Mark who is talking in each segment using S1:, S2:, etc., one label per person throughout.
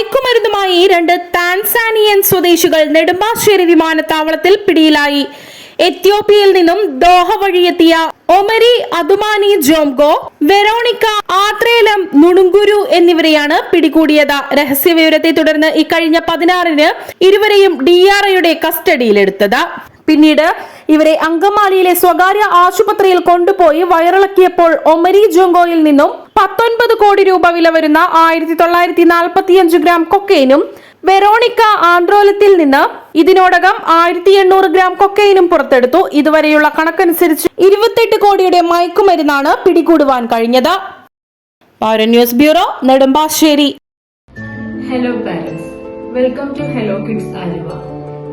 S1: മയക്കുമരുന്നുമായി രണ്ട് താൻസാനിയൻ സ്വദേശികൾ നെടുമ്പാശ്ശേരി വിമാനത്താവളത്തിൽ പിടിയിലായി. എത്യോപ്യയിൽ നിന്നും ദോഹ വഴിയെത്തിയ ഒമരി അതുമാനി ജോംഗോ വെറോണിക്ക ആത്രേലം നുണുങ്കുരു എന്നിവരെയാണ് പിടികൂടിയത്. രഹസ്യവിവരത്തെ തുടർന്ന് ഇക്കഴിഞ്ഞ പതിനാറിന് ഇരുവരെയും ഡിആർഐയുടെ കസ്റ്റഡിയിലെടുത്തത്. പിന്നീട് ഇവരെ അങ്കമാലിയിലെ സ്വകാര്യ ആശുപത്രിയിൽ കൊണ്ടുപോയി വയറിളക്കിയപ്പോൾ ഒമരി ജോങ്കോയിൽ നിന്നും പത്തൊൻപത് കോടി രൂപ വില വരുന്ന ആയിരത്തി തൊള്ളായിരത്തി നാൽപ്പത്തിയഞ്ച് ഗ്രാം കൊക്കൈനും വെറോണിക്ക ആന്ത്രോലത്തിൽ നിന്ന് ഇതിനോടകം ആയിരത്തി എണ്ണൂറ് ഗ്രാം കൊക്കൈനും പുറത്തെടുത്തു. ഇതുവരെയുള്ള കണക്കനുസരിച്ച് ഇരുപത്തെട്ട് കോടിയുടെ മയക്കുമരുന്നാണ് പിടികൂടുവാൻ കഴിഞ്ഞത്. Pauran news bureau Nedumbassery.
S2: Hello parents, welcome to hello kids Aliva.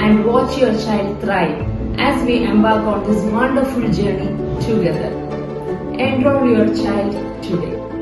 S2: and watch your child thrive as we embark on this wonderful journey together. Enroll your child today.